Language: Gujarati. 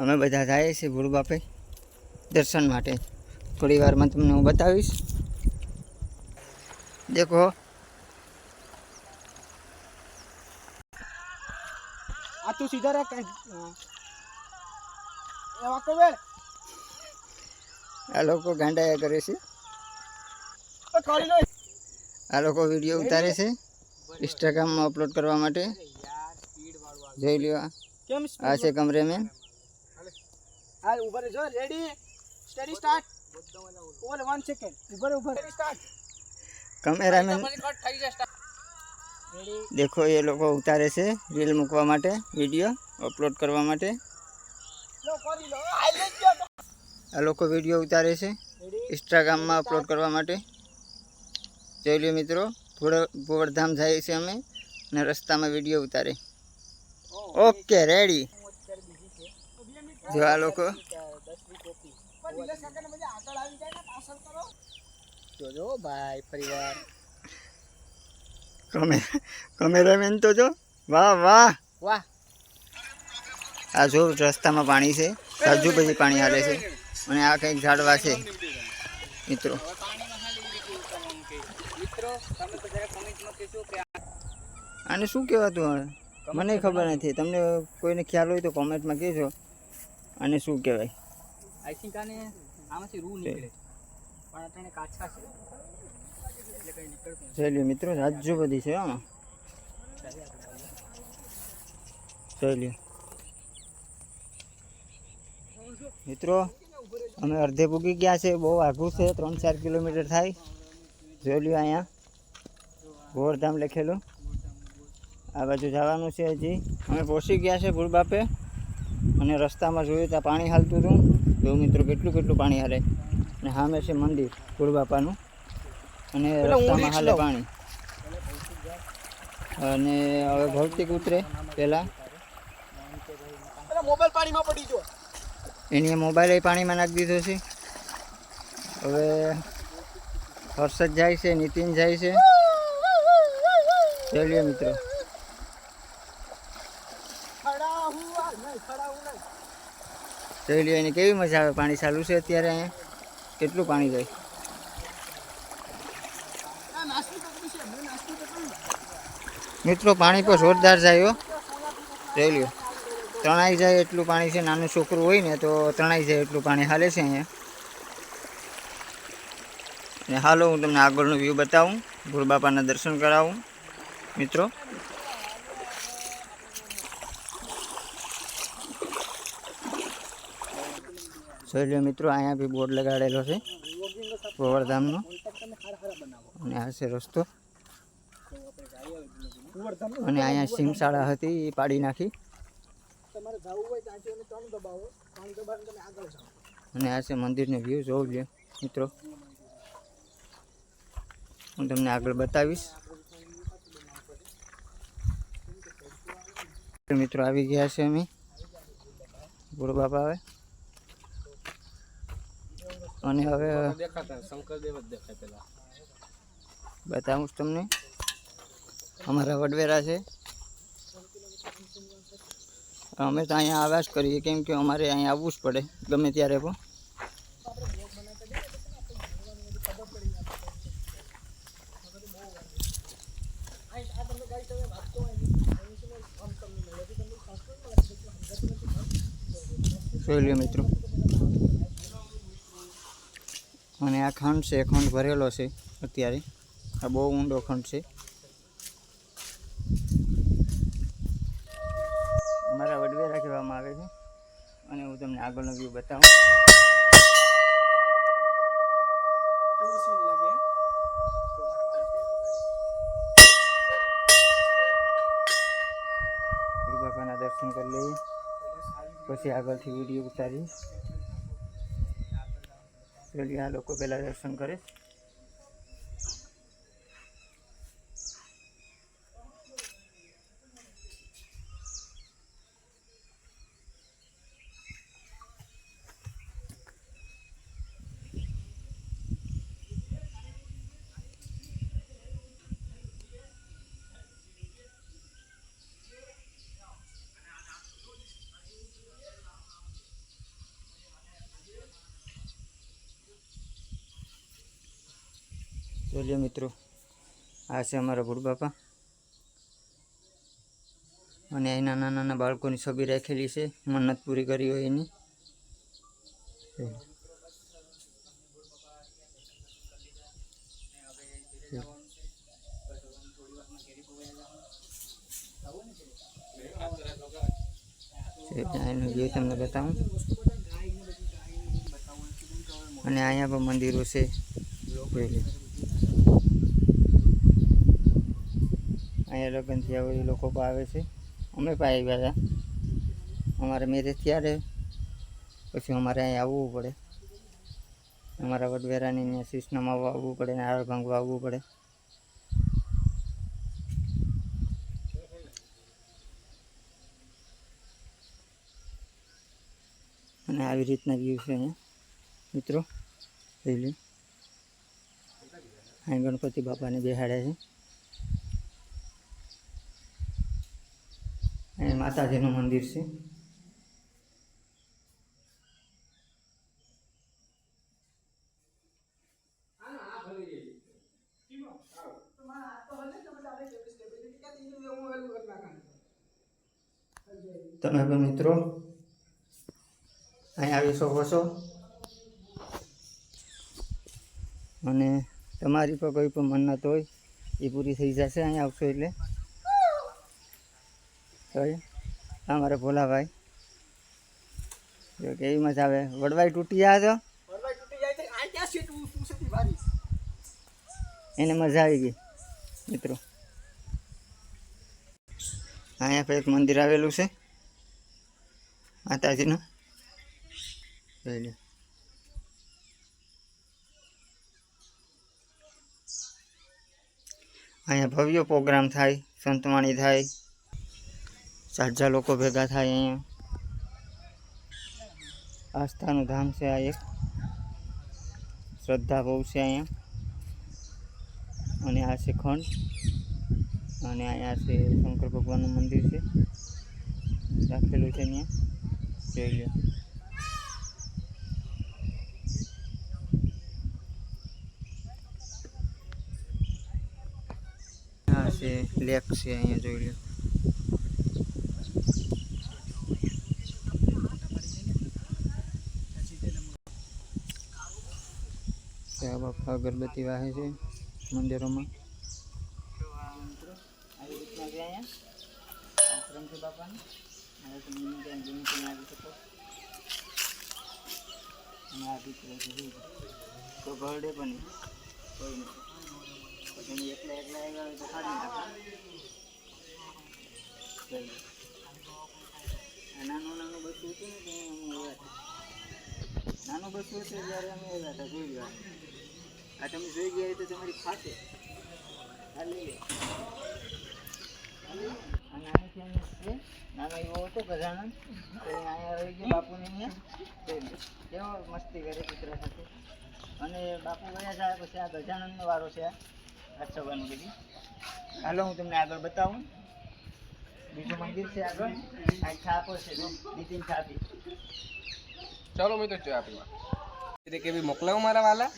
અમે બધા જઈએ છીએ ગુરુ બાપે દર્શન માટે. થોડી વારમાં તમને હું બતાવીશ. દેખો. આ તું સીધા રાખ કઈ. એ વાકો બે આ લોકો ગાંડાયા કરે છે. ઓ કાઢી લો આ લોકો વીડિયો ઉતારે છે ઇન્સ્ટાગ્રામમાં અપલોડ કરવા માટે. જોઈ લ્યો કેમ આ છે કમરેમેન. હાલ ઊભા રહેજો. Ready steady start all 1 second ઊભા રહો, ઊભા સ્ટાર્ટ કેમેરામેન કટ થઈ જશે. દેખો એ લોકો ઉતારે છે રીલ મૂકવા માટે વીડિયો અપલોડ કરવા માટે. આ લોકો વીડિયો ઉતારે છે ઇન્સ્ટાગ્રામમાં અપલોડ કરવા માટે. જોઈ લો મિત્રો થોડો ગોવર્ધામ જાય છે અમે અને રસ્તામાં વીડિયો ઉતારે. ઓકે રેડી જો આ લોકો. જોજો ભાઈ પરિવાર. કમે કેમેરામેન તો જો. વાહ વાહ. વાહ. આ જો રસ્તામાં પાણી છે. હજુ પછી પાણી હાલે છે. અને આ કંઈક ઝાડવા છે. મિત્રો. આને શું કહેવાતું હવે? મને ખબર નથી. તમને કોઈને ખ્યાલ હોય તો કોમેન્ટમાં કહેજો. આને શું કહેવાય? આઈ થિંક આને આમાંથી રૂ નીકળે. પણ અટાણે કાચા છે. એટલે કઈ નીકળતું જોઈ લ્યો મિત્રો રાજ્યો બધી છે આમાં. લ્યો મિત્રો અમે અડધે પૂગી ગયા છે. બહુ આઘું છે. ત્રણ ચાર કિલોમીટર થાય. જોઈ લ્યો અહીંયા. ગોરધામ લખેલું. આ બાજુ જવાનું છે હજી. અમે પહોંચી ગયા છે ગુરબાપે અને રસ્તામાં જોયું ત્યાં પાણી હાલતું હતું. જો મિત્રો કેટલું કેટલું પાણી હાલે. અને સામે છે મંદિર ગુરબાપાનું. અને રસ્તામાં હાલે પાણી. અને હવે ભૌતિક ઉતરે પહેલાં પેલા મોબાઈલ પાણીમાં પડી ગયો. એની મોબાઈલ પાણીમાં નાખી દીધો છે. હવે હર્ષદ જાય છે નીતિન જાય છે. લ્યો મિત્રો ખડા હુઆ નહીં ખડા હું નહીં જોઈ લ્યો, એની કેવી મજા આવે? પાણી ચાલુ છે અત્યારે અહીંયા? કેટલું પાણી જાય મિત્રો, પાણી પણ જોરદાર જાય જોઈ લ્યો. તણાઈ જાય એટલું પાણી છે. નાનું છોકરું હોય ને, તો તણાઈ જાય એટલું પાણી હાલે છે અહીંયા. ને હાલો, હું તમને આગળનો વ્યૂ બતાવું. ગુરુબાપાના દર્શન કરાવું. મિત્રો જોઈ લો મિત્રો, અહીંયા બી બોર્ડ લગાડેલો છે ગોવર્ધામનો અને આ છે રસ્તો. અને અહીંયા સિંહશાળા હતી, એ પાડી નાખી. જવું અને આ છે મંદિરનો વ્યૂ જોઈ લ્યો, મિત્રો. હું તમને આગળ બતાવીશ. મિત્રો, આવી ગયા છે અમે. ગુરુ બાપા આવે અને હવે દેખાતા શંકરદેવ જ દેખાય પેલા. બતાવું છું તમને. અમારા વડવેરા છે. અમે તો અહીંયા આવ્યા જ કરીએ કેમ કે અમારે અહીંયા આવવું જ પડે ગમે ત્યારે પણ. જોઈ લ્યો મિત્રો. અને આ ખંડ છે ખંડ ભરેલો છે અત્યારે. આ બહુ ઊંડો ખંડ છે. અમારા વડવેરા કહેવામાં આવે છે. અને હું તમને આગળનો વ્યૂ બતાવું. દર્શન કરી લઈએ. પછી આગળથી વીડિયો ઉતારી જોઈએ આ લોકો પહેલાં દર્શન કરે જોઈ મિત્રો. આ છે અમારા ભૂડ બાપા અને અહીં નાના નાના બાળકોની છબી રાખેલી છે. મન્નત પૂરી કરી હોય એની. તમને બતાવું. અને અહીંયા પણ મંદિરો છે. જોઈ અહીંયા લગ્ન થયા હોય એ લોકો પણ આવે છે. અમે પણ આવ્યા હતા. અમારે મેરેજ ત્યારે પછી અમારે અહીંયા આવવું પડે. અમારા વડવેરાની ત્યાં સિસ્ટમ આવવું પડે ને હાર ભાંગવા આવવું પડે. અને આવી રીતના વ્યૂ છે અહીંયા. મિત્રો, જોઈ અહીં ગણપતિ બાપાને બેહાડ્યા છે. અહીં માતાજીનું મંદિર છે. તમે પણ મિત્રો, અહીં આવી શકો છો. અને તમારી પર કોઈ પણ મન્નત હોય, એ પૂરી થઈ જશે, અહીં આવશો એટલે. જોઈ અમારે ભોલાભાઈ. જો કેવી મજા આવે. વડવાઈ તૂટી જાય તો? તો એને મજા આવી ગઈ મિત્રો. અહીંયા પર એક મંદિર આવેલું છે. માતાજીનું. અહીંયા ભવ્ય પ્રોગ્રામ થાય સંતવાણી થાય. ઝાઝા લોકો ભેગા થાય અહીંયા આસ્થાનું ધામ છે આ એક શ્રદ્ધા બહુ છે અહીંયા અને આ છે ખંડ અને અહીંયા છે શંકર ભગવાનનું મંદિર છે રાખેલું છે ત્યાં જોઈ લો આ છે લેક છે અહીંયા જોઈ લો ત્યાં બાપા અગરબત્તી વાહે છે મંદિરોમાં આવી રીતના છે અહીંયા આશ્રમ છે બાપાનો હવે તમે એની ત્યાં જોઈને તમે આવી શકો અને આ દીકરો છે જોઈ લો. તો ઘરડે પણ નહીં. કોઈ નથી તમે એકલા એકલા આવ્યા હોય તો કાઢી નાખો જોઈ લો. આ નાનું નાનું બચ્ચું હતું ને તે અમે આવ્યા હતા નાનું બચ્ચું હતું જ્યારે અમે આવ્યા હતા જોઈ લો આ. તમે જોઈ ગયા તો તમારી ખાતે. નાની એવો હતો ગજાનંદ અહીંયા આવી ગયો બાપુને અહીંયા. કેવો મસ્તી કરે કૂતરા સાથે. અને બાપુ ગયા જાય પછી આ ગજાનંદનો વારો છે આ. સવાની બધી. હાલો, હું તમને આગળ બતાવું. બીજું મંદિર છે આગળ. આ છાપો છે નીતિન છાપી ચાલો મેં તો ચા પીવા. કેવી મોકલાવું મારા વાલા?